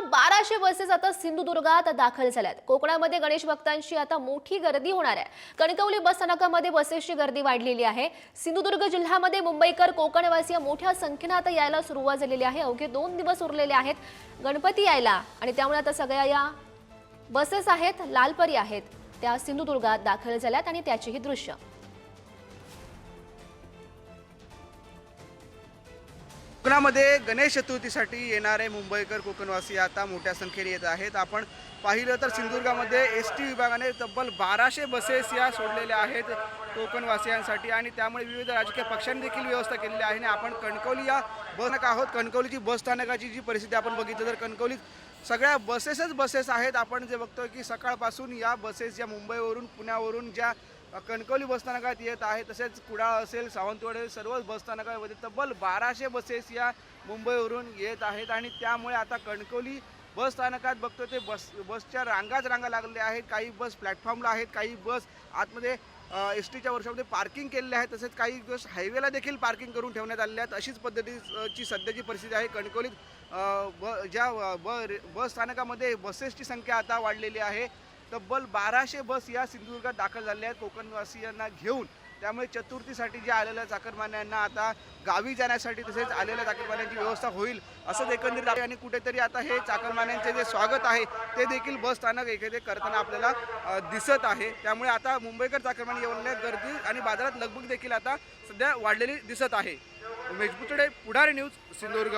बाराशे बसेस आता सिंधुदुर्गात दाखल झाल्यात. कोकणामध्ये गणेश भक्तांची आता मोठी गर्दी होणार आहे. कणकवली बस स्थानकामध्ये बसेसची गर्दी वाढलेली आहे. सिंधुदुर्ग जिल्ह्यामध्ये मुंबईकर कोकणवासीय मोठ्या संख्येनं आता यायला सुरुवात झालेली आहे. अवघे दोन दिवस उरलेले आहेत. गणपती यायला आणि त्यामुळे आता सगळ्या या बसेस आहेत लालपरी आहेत. त्या सिंधुदुर्गात दाखल झाल्यात आणि त्याचीही दृश्य. कोकणामध्ये गणेश चतुर्थीसाठी येणारे मुंबईकर कोकणवासी आता मोठ्या संख्येने येत आहेत. आपण पाहिलं तर सिंधुदुर्गामध्ये एस टी विभागाने तब्बल बाराशे बसेस या सोडलेल्या आहेत कोकणवासियांसाठी आणि त्यामुळे विविध राजकीय पक्षांनी देखील व्यवस्था केलेली आहे आणि आपण कणकवली या बस आहोत. कणकवलीची बस स्थानकाची जी परिस्थिती आपण बघितलं तर कणकवलीत सगळ्या बसेसच बसेस आहेत. आपण जे बघतोय की सकाळपासून या बसेस या मुंबईवरून पुण्यावरून ज्या कणकवली बसस्थानकात येत आहे. तसेच कुडाळ असेल सावंतवाडी सर्वच बसस्थानकामध्ये तब्बल बाराशे बसेस या मुंबईवरून येत आहेत आणि त्यामुळे आता कणकवली बस स्थानकात बघतो ते बस बसच्या रांगाच रांगा लागलेल्या आहेत. काही बस प्लॅटफॉर्मला आहेत काही बस आतमध्ये एस टीच्या वर्षामध्ये पार्किंग केलेले आहेत. तसेच काही बस हायवेला देखील पार्किंग करून ठेवण्यात आलेल्या आहेत. अशीच पद्धतीची सध्याची परिस्थिती आहे. कणकवलीत ब ज्या ब बसस्थानकामध्ये बस स्थानकामध्ये बसेसची संख्या आता वाढलेली आहे. तब्बल बाराशे बस या सिंधुदुर्गात दाखल झालेल्या आहेत. कोकणवासियांना घेऊन. त्यामुळे चतुर्थीसाठी जे आलेल्या चाकरमान्यांना आता गावी जाण्यासाठी तसेच आलेल्या चाकरमान्यांची व्यवस्था होईल असंच एकंदरीत आहे. आणि कुठेतरी आता हे चाकरमान्यांचे जे स्वागत आहे ते देखील बस स्थानक एखादे करताना आपल्याला दिसत आहे. त्यामुळे आता मुंबईकर चाकरमानी येऊन गर्दी आणि बाजारात लगबग देखील आता सध्या वाढलेली दिसत आहे. मेजपुतडे पुढारी न्यूज सिंधुदुर्ग.